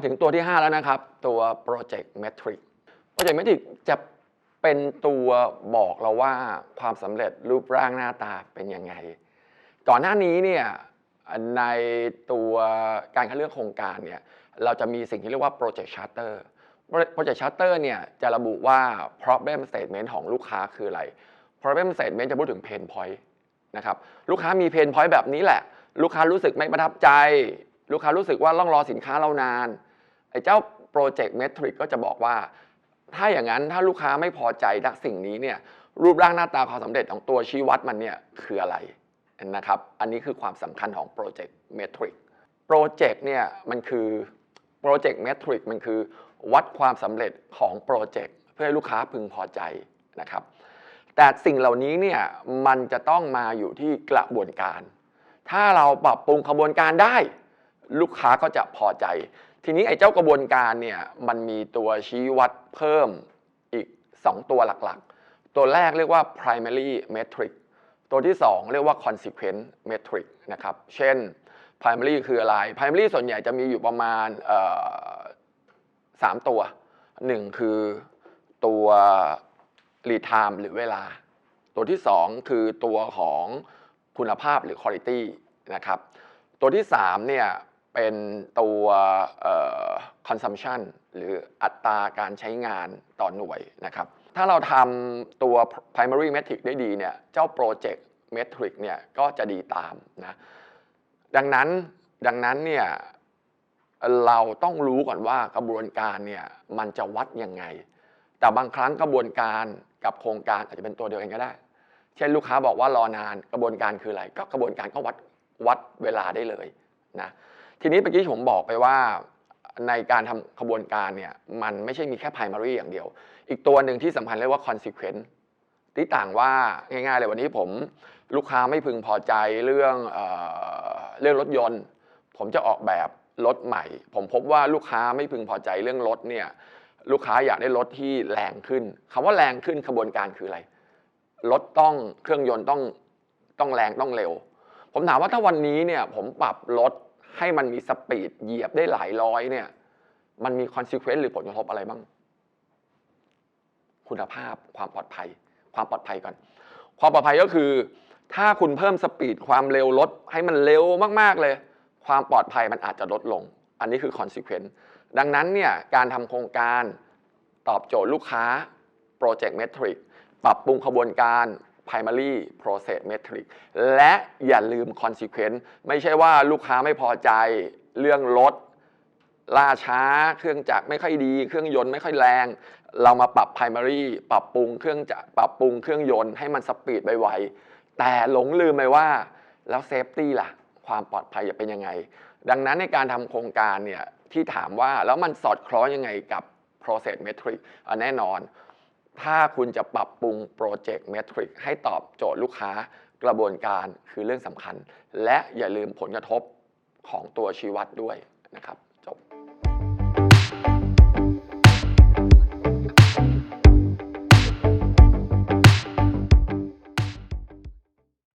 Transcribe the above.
มาถึงตัวที่ 5 แล้วนะครับ ตัว Project Metric Project Metric จะเป็นตัวบอกเราว่าความสำเร็จรูปร่างหน้าตาเป็นยังไง ก่อนหน้านี้เนี่ยในตัวการคัดเลือกโครงการเนี่ยเราจะมีสิ่งที่เรียกว่า Project Charter Project Charter เนี่ยจะระบุว่า problem statement ของลูกค้าคืออะไร problem statement จะพูดถึง pain point นะครับลูกค้ามี pain point แบบนี้แหละ ลูกค้ารู้สึกไม่ประทับใจ ลูกค้ารู้สึกว่าต้องรอสินค้าเรานาน ไอ้เจ้า Project Metric ก็จะบอกว่า ถ้าอย่างนั้นถ้าลูกค้าไม่พอใจดักสิ่งนี้เนี่ยรูปร่างหน้าตาความสำเร็จของตัวชี้วัดมันเนี่ยคืออะไรนะครับ อันนี้คือความสำคัญของ Project Metric Project เนี่ยมันคือ Project Metric มันคือ วัดความสำเร็จของโปรเจกต์เพื่อให้ลูกค้าพึงพอใจนะครับ แต่สิ่งเหล่านี้เนี่ยมันจะต้องมาอยู่ที่กระบวนการ ถ้าเราปรับปรุงกระบวนการได้ ลูกค้าก็จะพอใจ ทีนี้ไอ้เจ้ากระบวนการเนี่ยมันมีตัวชี้วัดเพิ่มอีก 2 ตัวหลักๆ ตัวแรกเรียกว่า primary metric ตัวที่ 2 เรียกว่า consequence metric นะครับ เช่น primary คืออะไร primary ส่วนใหญ่จะมีอยู่ประมาณสามตัว 1 คือตัว lead time หรือเวลา ตัวที่ 2 คือตัวของคุณภาพหรือ quality นะครับ ตัวที่ 3 เนี่ย เป็นตัวเอ่อ consumption หรืออัตราการใช้งานต่อหน่วยนะครับ ถ้าเราทำตัว primary metric ได้ดีเนี่ย เจ้า project metric เนี่ยก็จะดีตามนะ ดังนั้นดังนั้นเนี่ยเราต้องรู้ก่อนว่ากระบวนการเนี่ยมันจะวัดยังไง แต่บางครั้งกระบวนการกับโครงการอาจจะเป็นตัวเดียวกันก็ได้ เช่นลูกค้าบอกว่ารอนานกระบวนการคืออะไร ก็กระบวนการก็วัดวัดเวลาได้เลยนะ ทีนี้เมื่อกี้ผมบอกไปว่าในการทำขบวนการเนี่ยมันไม่ใช่มีแค่ primary อย่างเดียว อีกตัวหนึ่งที่สำคัญเรียกว่า consequence ที่ต่างว่าง่ายๆเลยวันนี้ผมลูกค้าไม่พึงพอใจเรื่องเออเรื่องรถยนต์ ผมจะออกแบบรถใหม่ ผมพบว่าลูกค้าไม่พึงพอใจเรื่องรถเนี่ยลูกค้าอยากได้รถที่แรงขึ้นคำว่าแรงขึ้นขบวนการคืออะไรรถต้องเครื่องยนต์ต้องต้องแรงต้องเร็ว ผมถามว่าถ้าวันนี้เนี่ยผมปรับรถ ให้มันมีสปีดเหยียบได้หลายร้อยเนี่ย มันมีคอน e เควนซ์หรือผลกระทบอะไรบ้าง คุณภาพความปลอดภัย ความปลอดภัยก่อน ความปลอดภัยก็คือ ถ้าคุณเพิ่มสปีดความเร็วรถให้มันเร็วมากๆเลย ความปลอดภัยมันอาจจะลดลง อันนี้คือคอน e เควนซ์ดังนั้นเนี่ยการทำโครงการตอบโจทย์ลูกค้า Project Metric ปรับปรุงขบวนการ primary process metric และอย่าลืม consequence ไม่ใช่ว่าลูกค้าไม่พอใจเรื่องรถล่าช้า เครื่องจักรไม่ค่อยดี เครื่องยนต์ไม่ค่อยแรง เรามาปรับ primary ปรับปรุงเครื่องจักรปรับปรุงเครื่องยนต์ให้มันสปีดไวๆแต่หลงลืมไปว่าแล้ว safety ล่ะ ความปลอดภัยจะเป็นยังไง ดังนั้นในการทำโครงการเนี่ยที่ถามว่าแล้วมันสอดคล้องยังไงกับ process metric แน่นอน ถ้าคุณจะปรับปรุงโปรเจกต์เมทริกให้ตอบโจทย์ลูกค้ากระบวนการคือเรื่องสำคัญ และอย่าลืมผลกระทบของตัวชีวัดด้วยนะครับ จบ